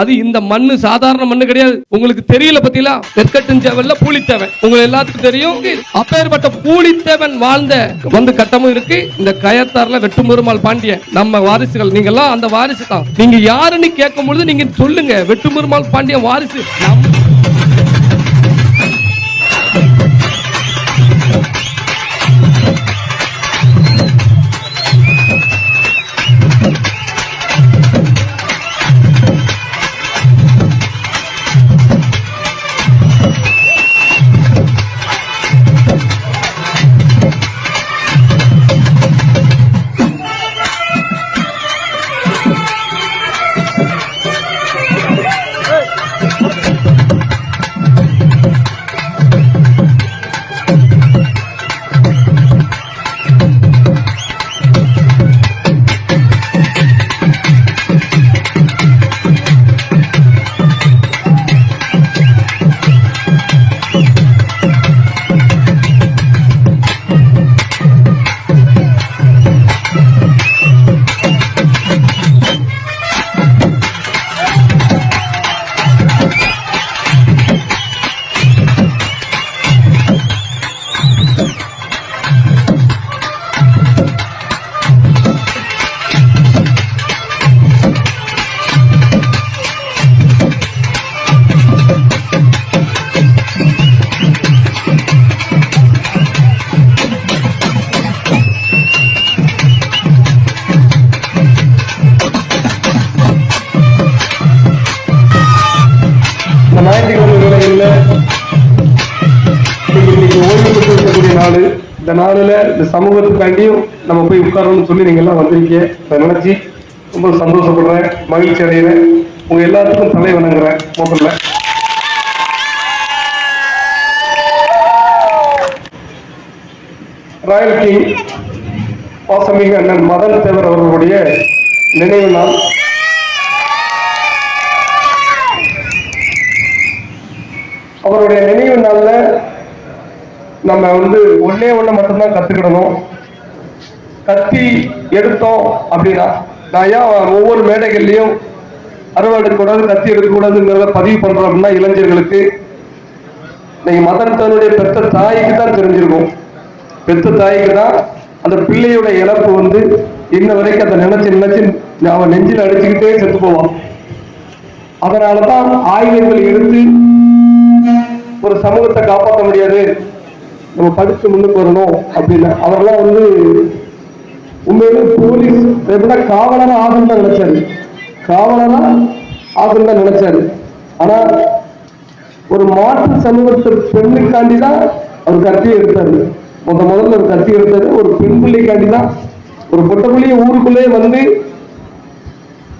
அது இந்த மண்ணு சாதாரண மண்ணு கிடையாது. உங்களுக்கு தெரியல பத்தியா நெற்கட்டும் சேவல்ல பூலித்தேவன். உங்களுக்கு எல்லாத்துக்கும் தெரியும். அப்பேற்பட்ட பூலித்தேவன் வாழ்ந்த வந்து கட்டமும் இருக்கு. இந்த கயத்தார்ல வெட்டுமுருமாள் பாண்டியன். நம்ம வாரிசுகள் நீங்க எல்லாம் அந்த வாரிசு தான் நீங்க யாருன்னு கேட்கும் பொழுது நீங்க சொல்லுங்க. வெட்டுமுருமாள் பாண்டியன் வாரிசு. இந்த நாளில் இந்த சமூகத்துக்காண்டியும் நம்ம போய் உட்காரணும்னு சொல்லி நீங்கள் எல்லாம் வந்திருக்கீங்க. அதை நினைச்சு ரொம்ப சந்தோஷப்படுறேன் மகிழ்ச்சி அடைகிறேன் உங்க எல்லாத்துக்கும் தலை வணங்குறேன் முதல்ல. ராயல் கிங் பாசமிகு அண்ணன் மதன் தேவர் அவர்களுடைய நினைவு நாள். அவருடைய நினைவு நம்ம வந்து ஒன்னே ஒண்ணு மட்டும்தான் கத்துக்கிடணும். கத்தி எடுத்தோம் அப்படின்னா நான் ஏன் ஒவ்வொரு மேடைகள்லயும் அறுவை எடுக்கக்கூடாது கத்தி எடுக்கக்கூடாதுங்கிறத பதிவு பண்றோம் அப்படின்னா இளைஞர்களுக்கு நீங்க மதன் தன்னுடைய பெத்த தாய்க்கு தான் தெரிஞ்சிருக்கும். பெத்த தாய்க்கு தான் அந்த பிள்ளையோட இழப்பு வந்து இன்ன வரைக்கும் அதை நினைச்சு நினைச்சு அவன் நெஞ்சில் அடிச்சுக்கிட்டே செத்து போவான். அதனாலதான் ஆயுதங்கள் எடுத்து ஒரு சமூகத்தை காப்பாற்ற முடியாது. நம்ம படிச்சு முன்னுக்கு வரணும் அப்படின்னு. அவரெல்லாம் வந்து உண்மையிலே போலீஸ் எப்படின்னா காவலரா ஆகும் தான் நினைச்சாரு. காவலனா ஆகும் தான் நினைச்சாரு. ஆனா ஒரு மாற்று சமூகத்து பெண்ணுக்காண்டி தான் அவர் கத்தியை எடுத்தாரு. முத முதல்ல ஒரு கத்தி எடுத்தாரு ஒரு பெண் பிள்ளைக்காண்டி தான் ஒரு பொட்ட பிள்ளைய ஊருக்குள்ளே வந்து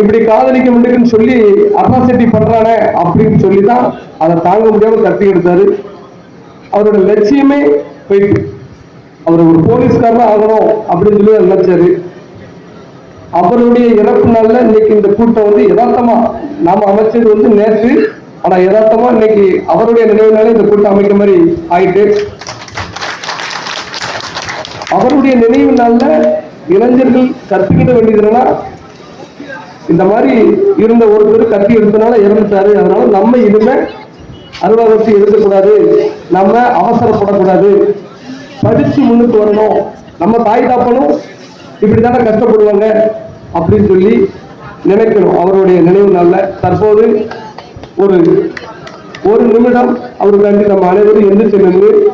இப்படி காதலிக்க முடியும்னு சொல்லி அட்ராசிட்டி பண்றானே அப்படின்னு சொல்லி தான் அதை தாங்க முடியாம கத்தி எடுத்தாரு. அவரோட லட்சியமே போயிட்டு. அவர் ஒரு போலீஸ்காரனா ஆகணும் அப்படின்னு சொல்லி நினைச்சாரு. அவருடைய இறப்பு நாளில் இன்னைக்கு இந்த கூட்டம் வந்து யதார்த்தமா நாம அமைச்சது வந்து நேற்று ஆனா யதார்த்தமா இன்னைக்கு அவருடைய நினைவுனால இந்த கூட்டம் அமைக்க மாதிரி ஆயிட்டு. அவருடைய நினைவு இளைஞர்கள் கற்பிக்கிட வேண்டியதுனா இந்த மாதிரி இருந்த ஒருத்தர் கத்தி எடுத்தனால இறந்துட்டாரு. அதனால நம்ம இனிமே அருவாகத்தி எடுக்கக்கூடாது நம்ம அவசரப்படக்கூடாது. படிச்சு முன்னுக்கு வரணும். நம்ம தாய் தாப்பனும் இப்படித்தானே கஷ்டப்படுவாங்க அப்படின்னு சொல்லி நினைக்கணும். அவருடைய நினைவு நாளில் தற்போது ஒரு ஒரு நிமிடம் அவருக்காண்டி நம்ம அனைவரும் எந்திரிச்சு நின்று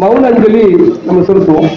மௌன அஞ்சலி நம்ம செலுத்துவோம்.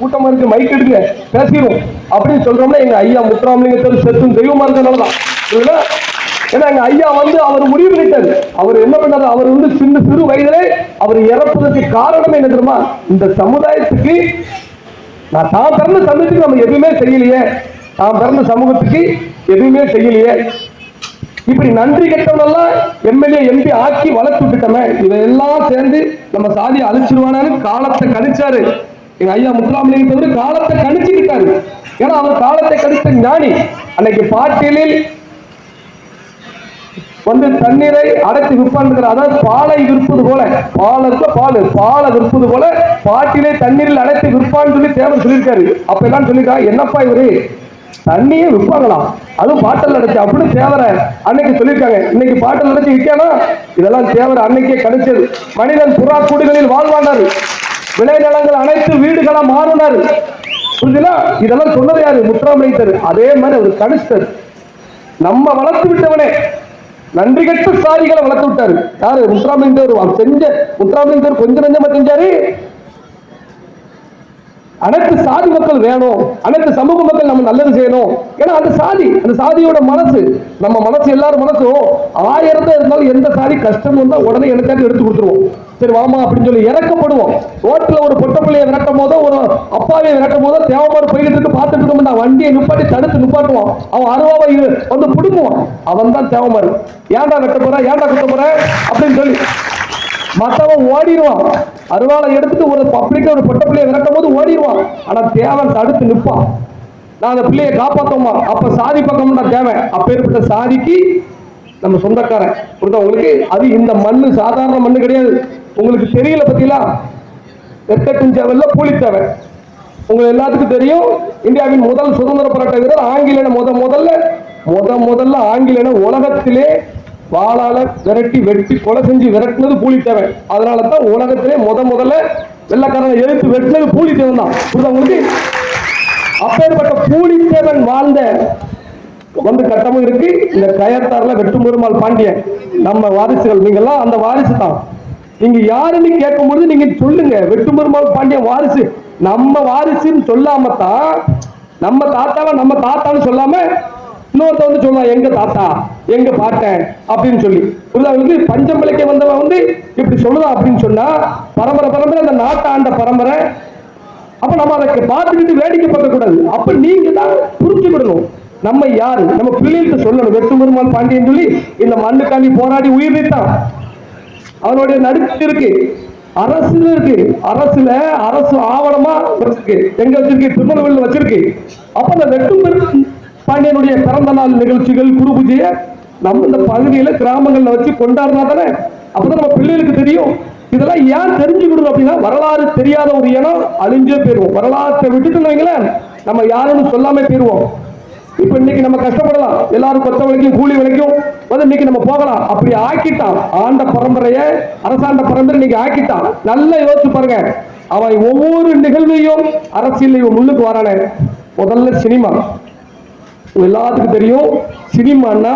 கூட்டமா இருக்கு மைக் எடுங்க பேசிடுவோம். அப்படின்னு சொல்றோம்னா எங்க ஐயா முத்துராமலிங்கத்தர் செத்தும் தெய்வமா இருக்கனாலதான் ஏன்னா எங்க ஐயா வந்து அவர் முடிவு பண்ணிட்டாரு. அவர் என்ன பண்ணாரு? அவர் வந்து சின்ன சிறு வயதிலே அவர் இறப்பதற்கு காரணம் என்ன தெரியுமா? இந்த சமுதாயத்துக்கு நான் தான் பிறந்த சமூகத்துக்கு நம்ம எதுவுமே செய்யலையே. தான் பிறந்த சமூகத்துக்கு எதுவுமே செய்யலையே. இப்படி நன்றி கெட்டவனெல்லாம் எம்எல்ஏ எம்பி ஆக்கி வளர்த்து விட்டுட்டோமே இதெல்லாம் சேர்ந்து நம்ம சாதியை அழிச்சிருவானு காலத்தை கணிச்சாரு. எங்க ஐயா முத்துராமலிங்க தவிர காலத்தை கணிச்சுக்கிட்டாரு ஏன்னா அவர் காலத்தை கணித்த ஞானி. அன்னைக்கு பாட்டிலில் வந்து தண்ணீரை அடைத்து விற்பான் அதாவது பாலை விற்பது போல பால் இருக்க பால் பாலை விற்பது போல பாட்டிலே தண்ணீரில் அடைத்து விற்பான்னு சொல்லி தேவர் சொல்லியிருக்காரு. அப்ப எல்லாம் சொல்லியிருக்காங்க என்னப்பா இவரு? தண்ணியே விற்பாங்களாம் அதுவும் பாட்டல் அடைச்சு அப்படின்னு தேவரை அன்னைக்கு சொல்லியிருக்காங்க. இன்னைக்கு பாட்டல் அடைச்சு விற்கானா? இதெல்லாம் தேவர் அன்னைக்கே கிடைச்சது மனிதன் புறா கூடுகளில் வாழ்வாண்டாரு விளைநிலங்கள் அனைத்து வீடுகளா மாறினாரு. புரிஞ்சுனா இதெல்லாம் சொன்னது யாரு? முத்துராமலிங்கர் அதே மாதிரி அவர் கணிஷ்டர் நம்ம வளர்த்து விட்டவனே. நன்றி கெட்ட சாதிகளை வளர்த்து விட்டாரு. யாரு? முத்துராமலிங்கர் செஞ்ச முத்துராமலிங்கர் கொஞ்சம் நஞ்சமா செஞ்சாரு. அனைத்து சாதி மக்கள் வேணும். அனைத்து சமூக மக்கள் நம்ம நல்லது செய்யணும். ஏன்னா அந்த சாதி. அந்த சாதியோட மனசு. நம்ம மனசு எல்லாரும் மனசும் ஆயிரத்தை இருந்தாலும் எந்த சாதி கஷ்டம் வந்தால் உடனே எனக்காக எடுத்து கொடுத்துருவோம். சரி வாமா அப்படின்னு சொல்லி இறக்கப்படுவோம். ரோட்டில் ஒரு பொட்ட பிள்ளையை விரட்டும் போதோ ஒரு அப்பாவை விரட்டும் போதோ தேவமாறு போயிட்டு இருக்கு பார்த்துட்டு இருக்க வண்டியை நிப்பாட்டி தடுத்து நிப்பாட்டுவான் அவன் அருவாவை இரு- வந்து பிடுங்குவான். அவன் தான் தேவமாறு ஏன்டா வெட்ட போற? ஏன்டா குத்த போற? அப்படின்னு சொல்லி மற்றவன் ஓடிடுவான். அருவாளை எடுத்துட்டு ஒரு பப்ளிக்கா ஒரு பொட்ட பிள்ளையை விரட்டும் போது ஓடிடுவான். ஆனால் தேவன் தடுத்து நிற்பான் நான் அந்த பிள்ளையை காப்பாத்தோமா? அப்போ சாதி பக்கம் தான் தேவை அப்பேற்பட்ட சாதிக்கு நம்ம சொந்தக்காரன். புரியுதா உங்களுக்கு? அது இந்த மண்ணு சாதாரண மண்ணு கிடையாது. உங்களுக்கு தெரியல பத்திலா? நெற்கட்டும் பூலித்தவன் உங்களுக்கு எல்லாத்துக்கும் தெரியும் இந்தியாவின் முதல் சுதந்திர போராட்ட வீரர் ஆங்கிலன முத முதல்ல முத முதல்ல ஆங்கிலன உலகத்திலே வாழால விரட்டி வெட்டி கொலை செஞ்சு விரட்டினது பூலித்தேவை அதனால தான் உலகத்திலே முத முதல்ல வெள்ளக்காரனை எதிர்த்து வெட்டினது பூலித்தேவன் தான். புரியுதா உங்களுக்கு? அப்பேற்பட்ட பூலித்தேவன் வாழ்ந்த வந்து கட்டமும் இருக்கு. இந்த கயத்தாறுல வெட்டுமுருமால் பாண்டியன். நம்ம வாரிசுகள் நீங்கள்லாம் அந்த வாரிசு தான். நீங்க யாருன்னு கேட்கும்பொழுது நீங்க சொல்லுங்க. வெட்டுமுருமால் பாண்டியன் வாரிசு. நம்ம வாரிசுன்னு சொல்லாம தான் நம்ம தாத்தாவை நம்ம தாத்தான்னு சொல்லாம இன்னொருத்த வந்து சொல்லுவான் எங்க தாத்தா? எங்க பாட்டேன்? அப்படின்னு சொல்லி. புரியுதா? உங்களுக்கு பஞ்சமலைக்கு வந்தவன் வந்து இப்படி சொல்லுதான் அப்படின்னு சொன்னா பரம்பரை பரம்பரை அந்த நாட்டை ஆண்ட பரம்பரை. அப்ப நம்ம அதை பார்த்துக்கிட்டு வேடிக்கை பார்க்க கூடாது. அப்ப நீங்க தான் புரிஞ்சுக்கிடணும். நம்ம யாரு? நம்ம பிள்ளைகளுக்கு சொல்லணும். வெட்டு பாண்டியன் சொல்லி இந்த மண்ணுக்காண்டி போராடி உயிர் நீத்தான். அவனுடைய நடுக்கு இருக்கு. அரசுல இருக்கு. அரசுல அரசு ஆவணமா வச்சிருக்கு. எங்க வச்சிருக்கு? திருமணவில் வச்சிருக்கு. அப்ப அந்த வெட்டும் பாண்டியனுடைய பிறந்த நாள் நிகழ்ச்சிகள் குரு பூஜையை நம்ம இந்த பகுதியில கிராமங்கள்ல வச்சு கொண்டாடுனா தானே? அப்பதான் நம்ம பிள்ளைகளுக்கு தெரியும். இதெல்லாம் ஏன் தெரிஞ்சுக்கணும் அப்படின்னா வரலாறு தெரியாத ஒரு இனம் அழிஞ்சே போயிடுவோம். வரலாற்றை விட்டுட்டு வைங்களேன் நம்ம யாருன்னு சொல்லாம போயிடுவோம். இப்ப இன்னைக்கு நம்ம கஷ்டப்படலாம். எல்லாரும் கொத்த விலைக்கும் கூலி விலைக்கும் வந்து இன்னைக்கு நம்ம போகலாம். அப்படி ஆக்கிட்டான். ஆண்ட பரம்பரைய அரசாண்ட பரம்பரை இன்னைக்கு ஆக்கிட்டான். நல்லா யோசிச்சு பாருங்க. அவன் ஒவ்வொரு நிகழ்வையும் அரசியல் இவன் முள்ளுக்கு வரானே. முதல்ல சினிமா. எல்லாத்துக்கும் தெரியும் சினிமான்னா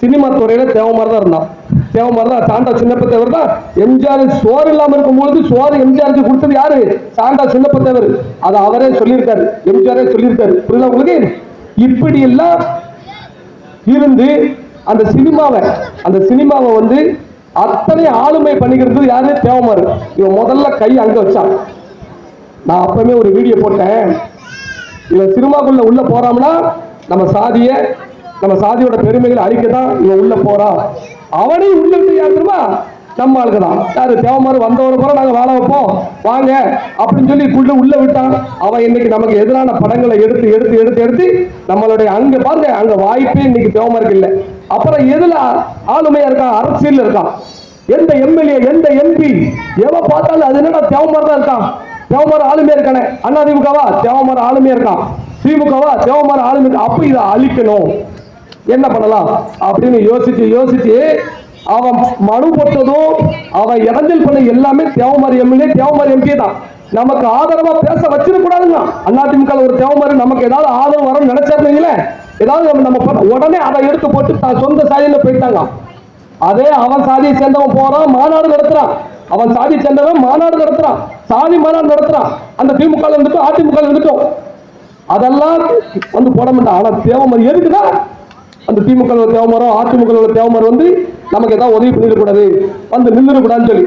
சினிமா துறையில தேவமாரி தான் இருந்தான். தேவமாரி தான் சாண்டா சின்னப்ப தேவர் தான். எம்ஜிஆர் சோறு இல்லாம இருக்கும்பொழுது சோறு எம்ஜிஆருக்கு கொடுத்தது யாரு? சாண்டா சின்னப்ப தேவர். அதை அவரே சொல்லியிருக்காரு. எம்ஜிஆரே சொல்லியிருக்காரு. புரியுதா உங்களுக்கு? இப்படி எல்லாம் இருந்து அந்த சினிமாவை அந்த சினிமாவை வந்து அத்தனை ஆளுமை பண்ணிக்கிறது யாரு தேவமாரு இவன் முதல்ல கை அங்க வச்சான் நான் அப்பவே ஒரு வீடியோ போட்டேன். இவன் சினிமாக்குள்ள உள்ள போறான்னா நம்ம சாதிய நம்ம சாதியோட பெருமைகளை அழிக்க தான் இவன் உள்ள போறான் அவனையும் உள்ள விட்டு யார் தெரியுமா நம்ம ஆளுக்கு தான். யாரு தேவமாறு வந்தவரை கூட நாங்கள் வாழ வைப்போம். வாங்க அப்படின்னு சொல்லி குள்ள உள்ள விட்டான் அவன் இன்னைக்கு நமக்கு எதிரான படங்களை எடுத்து எடுத்து எடுத்து எடுத்து நம்மளுடைய அங்க பாருங்க அங்க வாய்ப்பே இன்னைக்கு தேவமாருக்கு இல்லை. அப்புறம் எதுல ஆளுமையா இருக்கான் அரசியல் இருக்கான் எந்த எம்எல்ஏ எந்த எம்பி எவ பார்த்தாலும் அது என்னடா தேவமார் தான் இருக்கான்? தேவமார் ஆளுமையா இருக்கானே? அண்ணா திமுகவா? தேவமார் ஆளுமையா இருக்கான். திமுகவா? தேவமார் ஆளுமை அப்போ அப்ப இதை அழிக்கணும். என்ன பண்ணலாம்? அப்படின்னு யோசிச்சு யோசிச்சு அவன் மனு போட்டதும் அவன் இடஞ்சல் பண்ண எல்லாமே தேவமாரி எம்எல்ஏ தேவமாரி எம்பி தான். நமக்கு ஆதரவா பேச வச்சிருக்கூடாதுங்க அதிமுக ஒரு தேவமாரி நமக்கு ஏதாவது ஆதரவு வரும் நினைச்சிருந்தீங்களே ஏதாவது நம்ம- நம்ம உடனே அதை எடுத்து போட்டு தான் சொந்த சாதியில போயிட்டாங்க. அதே அவன் சாதியை சேர்ந்தவன் போறான் மாநாடு நடத்துறான். அவன் சாதி சேர்ந்தவன் மாநாடு நடத்துறான். சாதி மாநாடு நடத்துறான். அந்த திமுக இருந்துட்டும் அதிமுக இருந்துட்டும். அதெல்லாம் வந்து போட மாட்டான். ஆனா தேவமாரி எதுக்குதான்? அந்த திமுக தேவமரம் அதிமுக தேவமரம் வந்து நமக்கு ஏதாவது உதவி பண்ணிடக்கூடாது. வந்து நின்றுடக்கூடாதுன்னு சொல்லி.